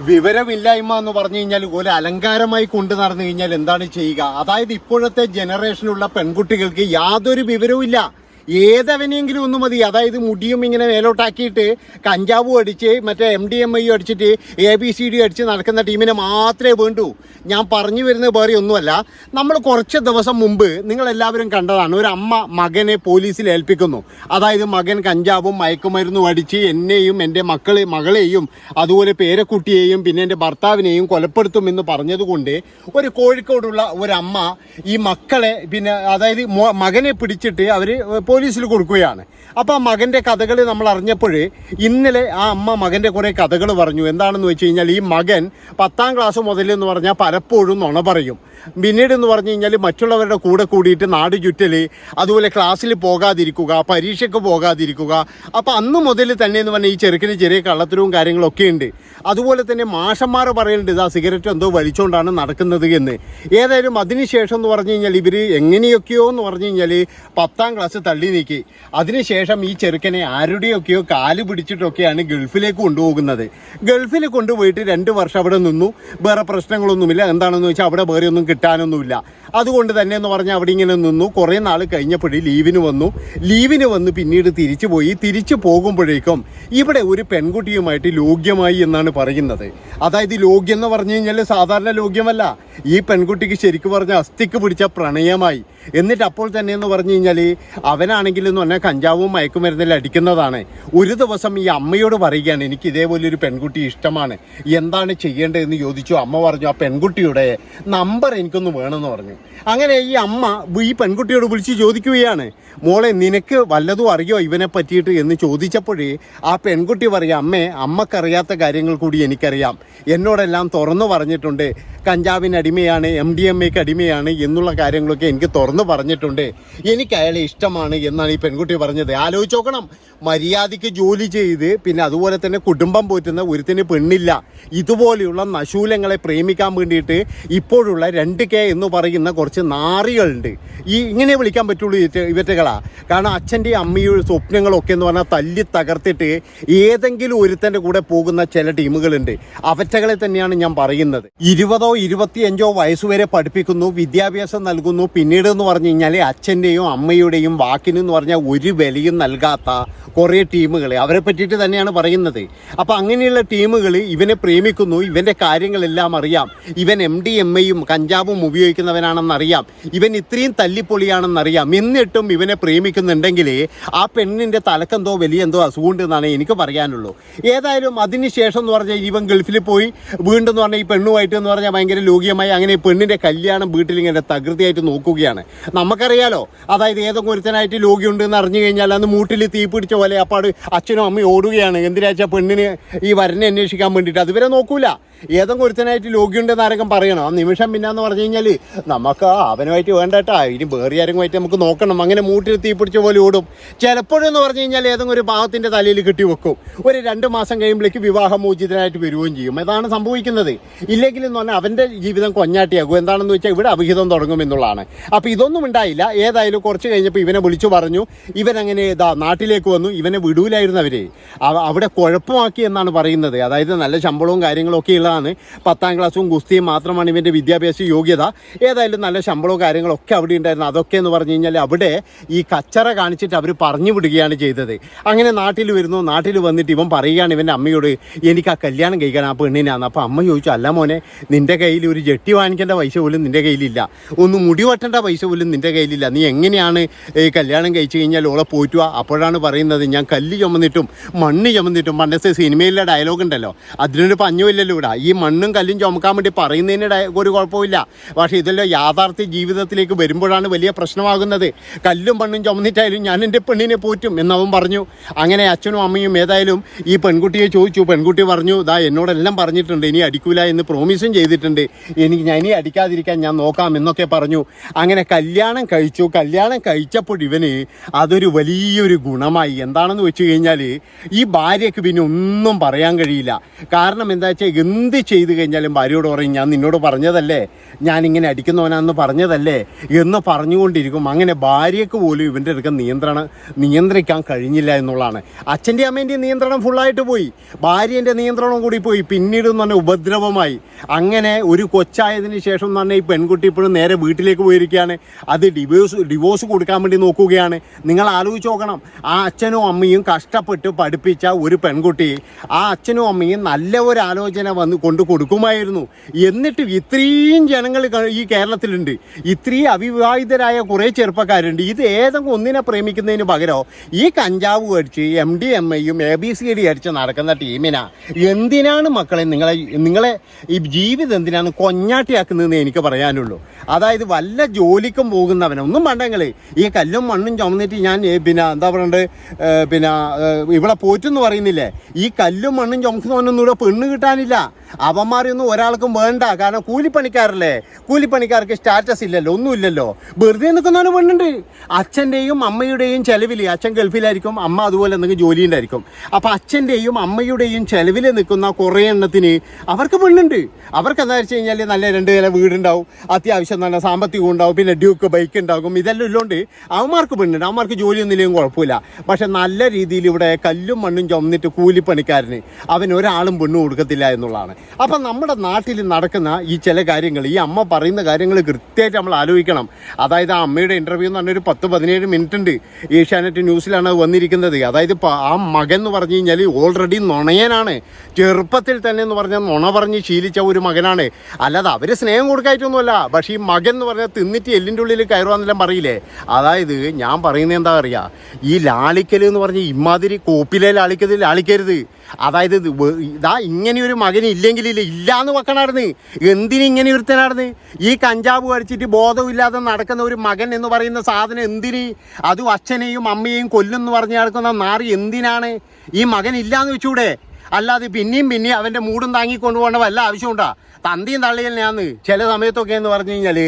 വിവരമില്ലായ്മ എന്ന് പറഞ്ഞു കഴിഞ്ഞാൽ ഒരു അലങ്കാരമായി കൊണ്ടു നടന്നു കഴിഞ്ഞാൽ എന്താണ് ചെയ്യുക? അതായത് ഇപ്പോഴത്തെ ജനറേഷനുള്ള പെൺകുട്ടികൾക്ക് യാതൊരു വിവരവും ഏതവനെങ്കിലും ഒന്ന് മതി. അതായത് മുടിയും ഇങ്ങനെ മേലോട്ടാക്കിയിട്ട് കഞ്ചാവും അടിച്ച് മറ്റേ എം ഡി എം ഐ അടിച്ചിട്ട് എ ബി സി ഡി അടിച്ച് നടക്കുന്ന ടീമിനെ മാത്രമേ വേണ്ടൂ. ഞാൻ പറഞ്ഞു വരുന്നത് വേറെ ഒന്നുമല്ല. നമ്മൾ കുറച്ച് ദിവസം മുമ്പ് നിങ്ങളെല്ലാവരും കണ്ടതാണ്. ഒരു അമ്മ മകനെ പോലീസിൽ ഏൽപ്പിക്കുന്നു. അതായത് മകൻ കഞ്ചാവും മയക്കുമരുന്നും അടിച്ച് എന്നെയും എന്റെ മക്കളെ മകളെയും അതുപോലെ പേരക്കുട്ടിയെയും പിന്നെ എന്റെ ഭർത്താവിനെയും കൊലപ്പെടുത്തുമെന്ന് പറഞ്ഞതുകൊണ്ട് ഒരു കോഴിക്കോടുള്ള ഒരമ്മ ഈ മക്കളെ പിന്നെ അതായത് മകനെ പിടിച്ചിട്ട് അവർ പോലീസിൽ കൊടുക്കുകയാണ്. അപ്പോൾ ആ മകന്റെ കഥകൾ നമ്മൾ അറിഞ്ഞപ്പോൾ ഇന്നലെ ആ അമ്മ മകന്റെ കുറേ കഥകൾ പറഞ്ഞു. എന്താണെന്ന് വെച്ച് കഴിഞ്ഞാൽ ഈ മകൻ പത്താം ക്ലാസ് മുതൽ എന്ന് പറഞ്ഞാൽ പലപ്പോഴും നുണ പറയും. പിന്നീട് എന്ന് പറഞ്ഞു കഴിഞ്ഞാൽ മറ്റുള്ളവരുടെ കൂടെ കൂടിയിട്ട് നാട് ചുറ്റൽ അതുപോലെ ക്ലാസ്സിൽ പോകാതിരിക്കുക പരീക്ഷയ്ക്ക് പോകാതിരിക്കുക. അപ്പോൾ അന്ന് മുതൽ തന്നെ എന്ന് പറഞ്ഞാൽ ഈ ചെറുക്കിന് ചെറിയ കള്ളത്തരവും കാര്യങ്ങളൊക്കെ ഉണ്ട്. അതുപോലെ തന്നെ മാഷന്മാർ പറയുന്നുണ്ട് ഇതാ സിഗരറ്റ് എന്തോ വലിച്ചുകൊണ്ടാണ് നടക്കുന്നത് എന്ന്. ഏതായാലും അതിനുശേഷം എന്ന് പറഞ്ഞു കഴിഞ്ഞാൽ ഇവർ എങ്ങനെയൊക്കെയോ എന്ന് പറഞ്ഞു കഴിഞ്ഞാൽ പത്താം ക്ലാസ് തള്ളി നീക്കി. അതിനുശേഷം ഈ ചെറുക്കനെ ആരുടെയൊക്കെയോ കാൽ പിടിച്ചിട്ടൊക്കെയാണ് ഗൾഫിലേക്ക് കൊണ്ടുപോകുന്നത്. ഗൾഫിൽ കൊണ്ടുപോയിട്ട് രണ്ട് വർഷം അവിടെ നിന്നു. വേറെ പ്രശ്നങ്ങളൊന്നുമില്ല. എന്താണെന്ന് വെച്ചാൽ അവിടെ വേറെ ഒന്നും കിട്ടാനൊന്നുമില്ല. അതുകൊണ്ട് തന്നെ എന്ന് പറഞ്ഞാൽ അവിടെ ഇങ്ങനെ നിന്നു. കുറേ നാൾ കഴിഞ്ഞപ്പോഴേ ലീവിന് വന്നു. ലീവിന് വന്ന് പിന്നീട് തിരിച്ചു പോയി. തിരിച്ചു പോകുമ്പോഴേക്കും ഇവിടെ ഒരു പെൺകുട്ടിയുമായിട്ട് ലോഗ്യമായി എന്നാണ് പറയുന്നത്. അതായത് ലോഗ്യം എന്ന് പറഞ്ഞു കഴിഞ്ഞാൽ സാധാരണ ലോഗ്യമല്ല. ഈ പെൺകുട്ടിക്ക് ശരിക്കും പറഞ്ഞാൽ അസ്ഥിക്ക് പിടിച്ച പ്രണയമായി. എന്നിട്ട് അപ്പോൾ തന്നെ എന്ന് പറഞ്ഞു കഴിഞ്ഞാൽ അവനാണെങ്കിൽ എന്ന് പറഞ്ഞാൽ കഞ്ചാവും മയക്കുമരുന്നിൽ അടിക്കുന്നതാണ്. ഒരു ദിവസം ഈ അമ്മയോട് പറയുകയാണ് എനിക്ക് ഇതേപോലെ ഒരു പെൺകുട്ടി ഇഷ്ടമാണ്. എന്താണ് ചെയ്യേണ്ടതെന്ന് ചോദിച്ചു. അമ്മ പറഞ്ഞു ആ പെൺകുട്ടിയുടെ നമ്പർ എനിക്കൊന്ന് വേണമെന്ന് പറഞ്ഞു. അങ്ങനെ ഈ അമ്മ ഈ പെൺകുട്ടിയോട് വിളിച്ച് ചോദിക്കുകയാണ് മോളെ നിനക്ക് വല്ലതും അറിയോ ഇവനെ പറ്റിയിട്ട്? എന്ന് ചോദിച്ചപ്പോഴേ ആ പെൺകുട്ടി പറയാം അമ്മേ അമ്മക്കറിയാത്ത കാര്യങ്ങൾ കൂടി എനിക്കറിയാം. എന്നോടെല്ലാം തുറന്നു പറഞ്ഞിട്ടുണ്ട്. കഞ്ചാവിന് അടിമയാണ് എം ഡി എം എക്ക് അടിമയാണ് എന്നുള്ള കാര്യങ്ങളൊക്കെ എനിക്ക് തുറന്നു പറഞ്ഞിട്ടുണ്ട്. എനിക്ക് അയാളെ ഇഷ്ടമാണ് എന്നാണ് ഈ പെൺകുട്ടി പറഞ്ഞത്. ആലോചിച്ച് നോക്കണം. മര്യാദയ്ക്ക് ജോലി ചെയ്ത് പിന്നെ അതുപോലെ തന്നെ കുടുംബം പോറ്റുന്ന ഒരുത്തിന് പെണ്ണില്ല. ഇതുപോലെയുള്ള നശൂലങ്ങളെ പ്രേമിക്കാൻ വേണ്ടിയിട്ട് ഇപ്പോഴുള്ള രണ്ട് കെ എന്ന് പറയുന്ന കുറച്ച് നാറികളുണ്ട്. ഈ ഇങ്ങനെ വിളിക്കാൻ പറ്റുള്ളൂ ഇവറ്റകളാ. കാരണം അച്ഛന്റെയും അമ്മയുടെ സ്വപ്നങ്ങളൊക്കെ എന്ന് പറഞ്ഞാൽ തല്ലി തകർത്തിട്ട് ഏതെങ്കിലും ഒരുത്തന്റെ കൂടെ പോകുന്ന ചില ടീമുകളുണ്ട്. അവറ്റകളെ തന്നെയാണ് ഞാൻ പറയുന്നത്. ഇരുപതോ ഇരുപത്തിയഞ്ചോ വയസ്സുവരെ പഠിപ്പിക്കുന്നു വിദ്യാഭ്യാസം നൽകുന്നു. പിന്നീട് എന്ന് പറഞ്ഞു കഴിഞ്ഞാൽ അച്ഛന്റെയും അമ്മയുടെയും വാക്കിന് എന്ന് പറഞ്ഞാൽ ഒരു വിലയും നൽകാത്ത കുറേ ടീമുകൾ അവരെ പറ്റിയിട്ട് തന്നെയാണ് പറയുന്നത്. അപ്പോൾ അങ്ങനെയുള്ള ടീമുകൾ ഇവനെ പ്രേമിക്കുന്നു. ഇവന്റെ കാര്യങ്ങളെല്ലാം അറിയാം. ഇവൻ എം ഡി എം എയും കഞ്ചാവും ഉപയോഗിക്കുന്നവനാണെന്നറിയാം ഇവൻ ഇത്രയും തല്ലിപ്പൊളിയാണെന്നറിയാം. എന്നിട്ടും ഇവനെ പ്രേമിക്കുന്നുണ്ടെങ്കിൽ ആ പെണ്ണിന്റെ തലക്കെന്തോ വലിയ എന്തോ അസുഖമുണ്ടെന്നാണ് എനിക്ക് പറയാനുള്ളൂ. ഏതായാലും അതിനുശേഷം എന്ന് പറഞ്ഞാൽ ഇവൻ ഗൾഫിൽ പോയി വീണ്ടും എന്ന് പറഞ്ഞാൽ ഈ പെണ്ണുമായിട്ട് എന്ന് പറഞ്ഞാൽ ഭയങ്കര ലോകിയമായി അങ്ങനെ പെണ്ണിന്റെ കല്യാണം വീട്ടിൽ ഇങ്ങനെ തകൃതിയായിട്ട് നോക്കുകയാണ്. നമുക്കറിയാലോ അതായത് ഏതൊക്കെ ഒരുത്തനായിട്ട് ലോകിയുണ്ട് എന്ന് അറിഞ്ഞു കഴിഞ്ഞാൽ അന്ന് മൂട്ടിൽ തീ പിടിച്ച പോലെ അപ്പാട് അച്ഛനും അമ്മയും ഓടുകയാണ്. എന്തിനാച്ചാൽ പെണ്ണിന് ഈ വരനെ അന്വേഷിക്കാൻ വേണ്ടിയിട്ട്? അതുവരെ നോക്കൂല. ഏതെങ്കിലും ഒരുത്തനായിട്ട് ലോകിയുണ്ടെന്ന് ആരെങ്കിലും പറയണം? ആ നിമിഷം പിന്നെ എന്ന് പറഞ്ഞു കഴിഞ്ഞാൽ നമുക്ക് അവനുമായിട്ട് വേണ്ടട്ടാ. ഇനി വേറെ ആരെങ്കിലുമായിട്ട് നമുക്ക് നോക്കണം. അങ്ങനെ മൂട്ടിൽ തീ പിടിച്ച പോലെ ഓടും. ചിലപ്പോഴെന്ന് പറഞ്ഞു കഴിഞ്ഞാൽ ഏതെങ്കിലും ഒരു പാവത്തിന്റെ തലയിൽ കെട്ടി വെക്കും. ഒരു രണ്ട് മാസം കഴിയുമ്പോഴേക്ക് വിവാഹമോചിതനായിട്ട് വരികയും ചെയ്യും. അതാണ് സംഭവിക്കുന്നത്. ഇല്ലെങ്കിൽ എന്ന് പറഞ്ഞാൽ അവന്റെ ജീവിതം കൊഞ്ഞാട്ടിയാകും. എന്താണെന്ന് വെച്ചാൽ ഇവിടെ അവിഹിതം തുടങ്ങും എന്നുള്ളതാണ്. അപ്പോൾ ഇതൊന്നും ഉണ്ടായില്ല. ഏതായാലും കുറച്ച് കഴിഞ്ഞപ്പോൾ ഇവനെ വിളിച്ചു പറഞ്ഞു. ഇവനങ്ങനെ ഇതാ നാട്ടിലേക്ക് വന്നു. ഇവനെ വിടൂലായിരുന്നു അവരെ. അവ- അവിടെ കുഴപ്പമാക്കി എന്നാണ് പറയുന്നത്. അതായത് നല്ല ശമ്പളവും കാര്യങ്ങളൊക്കെ ഉള്ളതാണ്. പത്താം ക്ലാസ്സും ഗുസ്തിയും മാത്രമാണ് ഇവന്റെ വിദ്യാഭ്യാസ യോഗ്യത. ഏതായാലും നല്ല ശമ്പളവും കാര്യങ്ങളൊക്കെ അവിടെ ഉണ്ടായിരുന്നു. അതൊക്കെ എന്ന് പറഞ്ഞു കഴിഞ്ഞാൽ അവിടെ ഈ കച്ചറ കാണിച്ചിട്ട് അവർ പറഞ്ഞു വിടുകയാണ് ചെയ്തത്. അങ്ങനെ നാട്ടിൽ വരുന്നു. നാട്ടിൽ വന്നിട്ട് ഇവൻ പറയുകയാണ് ഇവന്റെ അമ്മയോട് എനിക്ക് ആ കല്യാണം കഴിക്കാൻ ആ പെണ്ണിനാണ് അപ്പോൾ അമ്മ ചോദിച്ചു അല്ല മോനെ നിന്റെ കയ്യിൽ ഒരു ജെട്ടി വാങ്ങിക്കേണ്ട പൈസ പോലും നിന്റെ കയ്യിലില്ല. ഒന്ന് മുടി വെട്ടേണ്ട പൈസ പോലും നിന്റെ കയ്യിലില്ല. നീ എങ്ങനെയാണ് ഈ കല്യാണം കഴിച്ചു കഴിഞ്ഞാൽ ഓളെ പോറ്റുക? അപ്പോഴാണ് പറയുന്നത് ഞാൻ കല്ല് ചുമന്നിട്ടും മണ്ണ് ചുമന്നിട്ടും. പണ്ടത്തെ സിനിമയിലെ ഡയലോഗ് ഉണ്ടല്ലോ. അതിനൊരു പഞ്ഞുമില്ലല്ലോ ഇവിടെ. ഈ മണ്ണും കല്ലും ചുമക്കാൻ വേണ്ടി പറയുന്നതിന് ഒരു കുഴപ്പമില്ല. പക്ഷേ ഇതെല്ലാം യാഥാർത്ഥ്യ ജീവിതത്തിലേക്ക് വരുമ്പോഴാണ് വലിയ പ്രശ്നമാകുന്നത്. കല്ലും പണ്ണും ചുമന്നിട്ടായാലും ഞാൻ എന്റെ പെണ്ണിനെ പോറ്റും എന്നവൻ പറഞ്ഞു. അങ്ങനെ അച്ഛനും അമ്മയും ഏതായാലും ഈ പെൺകുട്ടിയെ ചോദിച്ചു. പെൺകുട്ടി പറഞ്ഞു ദാ എന്നോടെല്ലാം പറഞ്ഞിട്ടുണ്ട്. ഇനി അടിക്കൂല എന്ന് പ്രോമിസും ചെയ്തിട്ടുണ്ട്. എനിക്ക് ഞാൻ ഇനി അടിക്കാതിരിക്കാൻ ഞാൻ നോക്കാം എന്നൊക്കെ പറഞ്ഞു. അങ്ങനെ കല്യാണം കഴിച്ചു. കല്യാണം കഴിച്ചപ്പോൾ ഇവന് അതൊരു വലിയൊരു ഗുണമായി. എന്താണെന്ന് വെച്ച് കഴിഞ്ഞാൽ ഈ ഭാര്യയ്ക്ക് പിന്നെ ഒന്നും പറയാൻ കഴിയില്ല. കാരണം എന്താ വെച്ചാൽ എന്ത് ചെയ്തു കഴിഞ്ഞാലും ഭാര്യയോട് പറയും ഞാൻ നിന്നോട് പറഞ്ഞതല്ലേ? ഞാനിങ്ങനെ അടിക്കുന്നവനാന്ന് പറഞ്ഞതല്ലേ? എന്ന് പറഞ്ഞുകൊണ്ടിരിക്കും. അങ്ങനെ ഭാര്യയ്ക്ക് പോലും ഇവന്റെ അടുക്ക നിയന്ത്രണം നിയന്ത്രിക്കാൻ കഴിഞ്ഞില്ല എന്നുള്ളതാണ്. അച്ഛന്റെ അമ്മേന്റെ നിയന്ത്രണം ഫുള്ളായിട്ട് പോയി. ഭാര്യേന്റെ നിയന്ത്രണം കൂടി പോയി. പിന്നീട് എന്ന് പറഞ്ഞാൽ ഉപദ്രവമായി. അങ്ങനെ ഒരു കൊച്ചായതിന് ശേഷം എന്ന് പറഞ്ഞാൽ ഈ പെൺകുട്ടി ഇപ്പോഴും നേരെ വീട്ടിലേക്ക് പോയിരിക്കുകയാണ്. അത് ഡിവോഴ്സ് ഡിവോഴ്സ് കൊടുക്കാൻ വേണ്ടി നോക്കുകയാണ്. നിങ്ങൾ ആലോചിച്ച് നോക്കണം. ആ അച്ഛനും അമ്മയും കഷ്ടപ്പെട്ട് പഠിപ്പിച്ച ഒരു പെൺകുട്ടി ആ അച്ഛനും അമ്മയും നല്ല ഒരു ആലോചന വന്ന് കൊണ്ട് കൊടുക്കുമായിരുന്നു. എന്നിട്ട് ഇത്രയും ജനങ്ങൾ ഈ കേരളത്തിലുണ്ട്. ഇത്രയും അവിവാഹിതരായ കുറേ ചെറുപ്പക്കാരുണ്ട്. ഇത് ഏതെങ്കിലും ഒന്നിനെ പ്രേമിക്കുന്നതിന് പകരം? ഈ കഞ്ചാവ് അടിച്ച് എം ഡി എം ഐയും എ ബി സി ഡി അടിച്ച് നടക്കുന്ന ടീമിനാ. എന്തിനാണ് മക്കളെ നിങ്ങളെ നിങ്ങളെ ഈ ജീവിതം എന്തിനാണ് കൊഞ്ഞാട്ടിയാക്കുന്നതെന്ന് എനിക്ക് പറയാനുള്ളൂ. അതായത് വല്ല ജോലിക്കും പോകുന്നവനെ ഒന്നും ഈ കല്ലും മണ്ണും ചുമന്നിട്ട് ഞാൻ പിന്നെ എന്താ പറയണ്ടത് പിന്നെ ഇവിടെ പോറ്റെന്ന് പറയുന്നില്ലേ? ഈ കല്ലും മണ്ണും ചുമക്കുന്നവനൊന്നും ഇവിടെ പെണ്ണ് കിട്ടാനില്ല. അവന്മാരെയൊന്നും ഒരാൾക്കും വേണ്ട. കാരണം കൂലിപ്പണിക്കാരല്ലേ? കൂലിപ്പണിക്കാർക്ക് സ്റ്റാറ്റസ് ഇല്ലല്ലോ ഒന്നുമില്ലല്ലോ. വെറുതെ നിൽക്കുന്നവന് പെണ്ണുണ്ട്. അച്ഛന്റെയും അമ്മയുടെയും ചെലവിൽ അച്ഛൻ ഗൾഫിലായിരിക്കും അമ്മ അതുപോലെ എന്തെങ്കിലും ജോലി ഉണ്ടായിരിക്കും അപ്പം അച്ഛന്റെയും അമ്മയുടെയും ചെലവിൽ നിൽക്കുന്ന കുറേ എണ്ണത്തിന് അവർക്ക് പെണ്ണുണ്ട്. അവർക്ക് എന്താ വെച്ച് കഴിഞ്ഞാൽ നല്ല രണ്ട് നില വീടുണ്ടാവും അത്യാവശ്യം നല്ല സാമ്പത്തികം ഉണ്ടാവും പിന്നെ ഡ്യൂക്ക് ബൈക്ക് ഉണ്ടാകും ഇതെല്ലാം ഉള്ളതുകൊണ്ട് അവന്മാർക്ക് പെണ്ണുണ്ട്. അവന്മാർക്ക് ജോലിയൊന്നുമില്ലെങ്കിലും കുഴപ്പമില്ല. പക്ഷെ നല്ല രീതിയിൽ ഇവിടെ കല്ലും മണ്ണും ചുമന്നിട്ട് കൂലിപ്പണിക്കാരന് അവൻ ഒരാളും പെണ്ണു കൊടുക്കത്തില്ല എന്നുള്ളതാണ്. അപ്പം നമ്മുടെ നാട്ടിൽ നടക്കുന്ന ഈ ചില കാര്യങ്ങൾ ഈ അമ്മ പറയുന്ന കാര്യങ്ങൾ കൃത്യമായിട്ട് നമ്മൾ ആലോചിക്കണം. അതായത് ആ അമ്മയുടെ ഇന്റർവ്യൂ എന്ന് പറഞ്ഞൊരു പത്ത് പതിനേഴ് മിനിറ്റ് ഉണ്ട് ഏഷ്യാനെറ്റ് ന്യൂസിലാണ് വന്നിരിക്കുന്നത്. അതായത് ആ മകൻ എന്ന് പറഞ്ഞു കഴിഞ്ഞാൽ ഓൾറെഡി നുണയനാണ്. ചെറുപ്പത്തിൽ തന്നെ എന്ന് പറഞ്ഞാൽ നുണ പറഞ്ഞ് ശീലിച്ച ഒരു മകനാണ്. അല്ലാതെ അവർ സ്നേഹം കൊടുക്കായിട്ടൊന്നുമല്ല. പക്ഷേ ഈ മകൻ എന്ന് പറഞ്ഞാൽ തിന്നിട്ട് എല്ലിന്റെ ഉള്ളിൽ കയറുവാന്നെല്ലാം പറയില്ലേ? അതായത് ഞാൻ പറയുന്നത് എന്താ പറയുക ഈ ലാളിക്കൽ എന്ന് പറഞ്ഞ ഇമാതിരി കോപ്പിലെ ലാളിക്കൽ ലാളിക്കരുത്. അതായത് ഇത് ഇങ്ങനെ ഒരു മകന് ഇല്ലെങ്കിലില്ല ഇല്ലാന്ന് വെക്കണായിരുന്നു. എന്തിന് ഇങ്ങനെ ഒരുത്തനായിരുന്നു ഈ കഞ്ചാവ് കഴിച്ചിട്ട് ബോധമില്ലാതെ നടക്കുന്ന ഒരു മകൻ എന്ന് പറയുന്ന സാധനം എന്തിന്? അതും അച്ഛനെയും അമ്മയെയും കൊല്ലുന്നു പറഞ്ഞ് നടക്കുന്ന നാറി എന്തിനാണ്? ഈ മകൻ ഇല്ലാന്ന് വെച്ചൂടെ? അല്ലാതെ പിന്നെയും പിന്നെയും അവന്റെ മൂടും താങ്ങി കൊണ്ടുപോകേണ്ട വല്ല ആവശ്യമുണ്ടാ? തന്തിയും തന്നെയാന്ന് ചില സമയത്തൊക്കെ എന്ന് പറഞ്ഞു കഴിഞ്ഞാൽ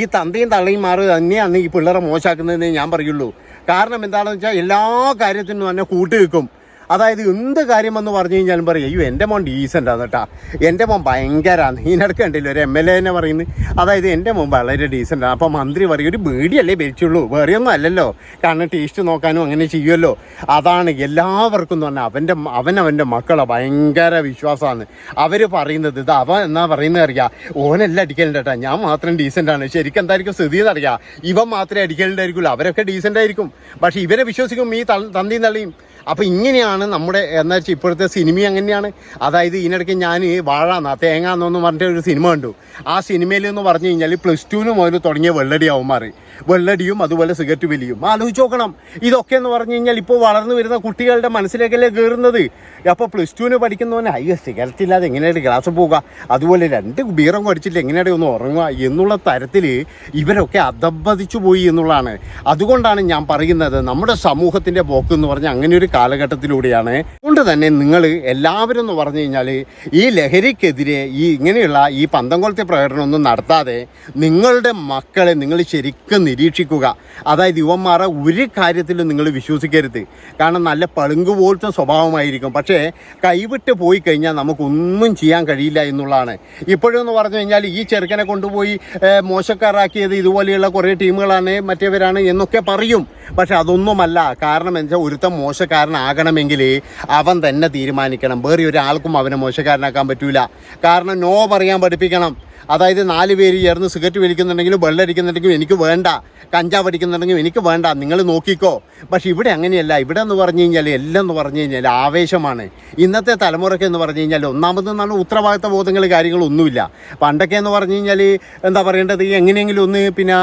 ഈ തന്തിയും തള്ളിയും മാറി തന്നെയാണ് ഈ പിള്ളേരെ മോശമാക്കുന്നതെന്ന് ഞാൻ പറയുള്ളൂ. കാരണം എന്താണെന്ന് വെച്ചാൽ എല്ലാ കാര്യത്തിനും തന്നെ കൂട്ടി വെക്കും അതായത് എന്ത് കാര്യമെന്ന് പറഞ്ഞു കഴിഞ്ഞാലും പറയും അയ്യോ എന്റെ മോൻ ഡീസന്റ് ആണ് കേട്ടാ. എന്റെ മോൻ ഭയങ്കരമാണ് ഇതിനിടയ്ക്ക് കണ്ടില്ല ഒരു എം എൽ എ തന്നെ പറയുന്നത്. അതായത് എന്റെ മോൻ വളരെ ഡീസന്റ് ആണ്. അപ്പോൾ മന്ത്രി പറയും ഒരു ബീഡിയല്ലേ ഭരിച്ചുള്ളൂ? വേറെ ഒന്നും അല്ലല്ലോ. കാരണം ടേസ്റ്റ് നോക്കാനും അങ്ങനെ ചെയ്യുമല്ലോ അതാണ് എല്ലാവർക്കും എന്ന് പറഞ്ഞാൽ അവന്റെ അവൻ അവന്റെ മക്കളെ ഭയങ്കര വിശ്വാസമാണ്. അവർ പറയുന്നത് ഇത് അവൻ എന്നാ പറയുന്നത് അറിയാം? ഓനെല്ലാം അടിക്കലുണ്ട് കേട്ടാ. ഞാൻ മാത്രം ഡീസന്റ് ആണ്. ശരിക്കും എന്തായിരിക്കും സ്ഥിതി എന്നറിയാം ഇവൻ മാത്രമേ അടിക്കലുണ്ടായിരിക്കുള്ളൂ. അവരൊക്കെ ഡീസന്റ് ആയിരിക്കും. പക്ഷേ ഇവരെ വിശ്വസിക്കും ഈ തന്തി തള്ളിയും അപ്പോൾ ഇങ്ങനെയാണ് നമ്മുടെ എന്താ വെച്ചാൽ ഇപ്പോഴത്തെ സിനിമ അങ്ങനെയാണ്. അതായത് ഇതിനിടയ്ക്ക് ഞാൻ വാഴ എന്നാ തേങ്ങ എന്നൊന്നും പറഞ്ഞിട്ട് ഒരു സിനിമ കണ്ടു. ആ സിനിമയിൽ എന്ന് പറഞ്ഞു കഴിഞ്ഞാൽ പ്ലസ് ടുവിന് മുതൽ തുടങ്ങിയ വെള്ളടി അവന്മാർ വെള്ളടിയും അതുപോലെ സിഗരറ്റ് വലിയും. ആലോചിച്ച് നോക്കണം. ഇതൊക്കെ എന്ന് പറഞ്ഞു കഴിഞ്ഞാൽ ഇപ്പോൾ വളർന്നു വരുന്ന കുട്ടികളുടെ മനസ്സിലേക്കല്ലേ കയറുന്നത്? അപ്പോൾ പ്ലസ് ടുവിന് പഠിക്കുന്നവന് അയ്യോ സിഗരറ്റ് ഇല്ലാതെ എങ്ങനെയാണ് ഗ്ലാസ് പോവുക? അതുപോലെ രണ്ട് ബീറം കുടിച്ചിട്ട് എങ്ങനെയാണ് ഒന്ന് ഉറങ്ങുക എന്നുള്ള തരത്തിൽ ഇവരൊക്കെ അധബദിച്ചു പോയി എന്നുള്ളതാണ്. അതുകൊണ്ടാണ് ഞാൻ പറയുന്നത് നമ്മുടെ സമൂഹത്തിന്റെ പോക്ക് എന്ന് പറഞ്ഞാൽ അങ്ങനെ ഒരു കാലഘട്ടത്തിലൂടെയാണ്. അതുകൊണ്ട് തന്നെ നിങ്ങൾ എല്ലാവരും എന്ന് പറഞ്ഞു കഴിഞ്ഞാൽ ഈ ലഹരിക്കെതിരെ ഈ ഇങ്ങനെയുള്ള ഈ പന്തംകൊളത്തെ പ്രകടനമൊന്നും നടത്താതെ നിങ്ങളുടെ മക്കളെ നിങ്ങൾ ശരിക്കും നിരീക്ഷിക്കുക. അതായത് യുവന്മാരെ ഒരു കാര്യത്തിലും നിങ്ങൾ വിശ്വസിക്കരുത്. കാരണം നല്ല പളുങ്ക് പോലത്തെ സ്വഭാവമായിരിക്കും. പക്ഷേ കൈവിട്ട് പോയി കഴിഞ്ഞാൽ നമുക്കൊന്നും ചെയ്യാൻ കഴിയില്ല എന്നുള്ളതാണ്. ഇപ്പോഴെന്ന് പറഞ്ഞു കഴിഞ്ഞാൽ ഈ ചെറുക്കനെ കൊണ്ടുപോയി മോശക്കാരാക്കിയത് ഇതുപോലെയുള്ള കുറേ ടീമുകളാണ് മറ്റേവരാണ് എന്നൊക്കെ പറയും. പക്ഷെ അതൊന്നുമല്ല. കാരണം എന്താ? ഒരുത്തൻ മോശക്കാരനാകണമെങ്കിൽ അവൻ തന്നെ തീരുമാനിക്കണം. വേറെ ഒരാൾക്കും അവനെ മോശക്കാരനാക്കാൻ പറ്റൂല. കാരണം നോ പറയാൻ പഠിപ്പിക്കണം. അതായത് നാല് പേര് ചേർന്ന് സിഗരറ്റ് വലിക്കുന്നുണ്ടെങ്കിലും വെള്ളടിക്കുന്നുണ്ടെങ്കിലും എനിക്ക് വേണ്ട കഞ്ചാവ് അടിക്കുന്നുണ്ടെങ്കിലും എനിക്ക് വേണ്ട നിങ്ങൾ നോക്കിക്കോ. പക്ഷേ ഇവിടെ അങ്ങനെയല്ല. ഇവിടെ എന്ന് പറഞ്ഞു കഴിഞ്ഞാൽ എല്ലാം എന്ന് പറഞ്ഞു കഴിഞ്ഞാൽ ആവേശമാണ്. ഇന്നത്തെ തലമുറയ്ക്ക് എന്ന് പറഞ്ഞു കഴിഞ്ഞാൽ ഒന്നാമത് ഒന്നാമതെന്നാണ് ഉത്തരവാദിത്ത ബോധങ്ങൾ കാര്യങ്ങളൊന്നുമില്ല. പണ്ടൊക്കെ എന്ന് പറഞ്ഞു കഴിഞ്ഞാൽ എന്താ പറയേണ്ടത്? എങ്ങനെയെങ്കിലും ഒന്ന് പിന്നെ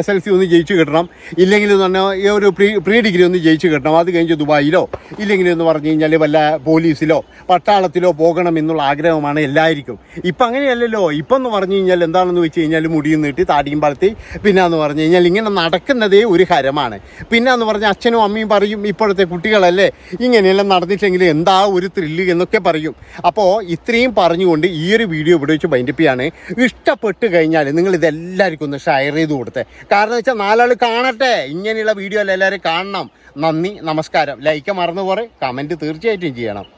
എസ് എൽ സി ഒന്ന് ജയിച്ചു കിട്ടണം. ഇല്ലെങ്കിൽ ഈ ഒരു പ്രീ പ്രീ ഡിഗ്രി ഒന്ന് ജയിച്ചു കിട്ടണം. അത് കഴിഞ്ഞ് ദുബായിലോ ഇല്ലെങ്കിൽ എന്ന് പറഞ്ഞു കഴിഞ്ഞാൽ വല്ല പോലീസിലോ പട്ടാളത്തിലോ പോകണം എന്നുള്ള ആഗ്രഹമാണ് എല്ലാവർക്കും. ഇപ്പം അങ്ങനെയല്ലല്ലോ. ഇപ്പം എന്ന് പറഞ്ഞു കഴിഞ്ഞാൽ എന്താണെന്ന് വെച്ച് കഴിഞ്ഞാൽ മുടിയും നീട്ടി താടിയും പളത്തി പിന്നെ എന്ന് പറഞ്ഞു കഴിഞ്ഞാൽ ഇങ്ങനെ നടക്കുന്നതേ ഒരു ഹരമാണ്. പിന്നെ എന്ന് പറഞ്ഞാൽ അച്ഛനും അമ്മയും പറയും ഇപ്പോഴത്തെ കുട്ടികളല്ലേ ഇങ്ങനെയെല്ലാം നടന്നിട്ടെങ്കിൽ എന്താ ഒരു ത്രില്ല് എന്നൊക്കെ പറയും. അപ്പോൾ ഇത്രയും പറഞ്ഞുകൊണ്ട് ഈ ഒരു വീഡിയോ ഇവിടെ വെച്ച് ബൈൻഡിപ്പിയാണ് ഇഷ്ടപ്പെട്ട് കഴിഞ്ഞാൽ നിങ്ങൾ ഇതെല്ലാവർക്കും ഒന്ന് ഷെയർ ചെയ്ത് കൊടുത്തേ. കാരണം വെച്ചാൽ നാലാൾ കാണട്ടെ. ഇങ്ങനെയുള്ള വീഡിയോ എല്ലാവരും കാണണം. നന്ദി നമസ്കാരം. ലൈക്ക് മറന്നു പോരെ കമന്റ് തീർച്ചയായിട്ടും ചെയ്യണം.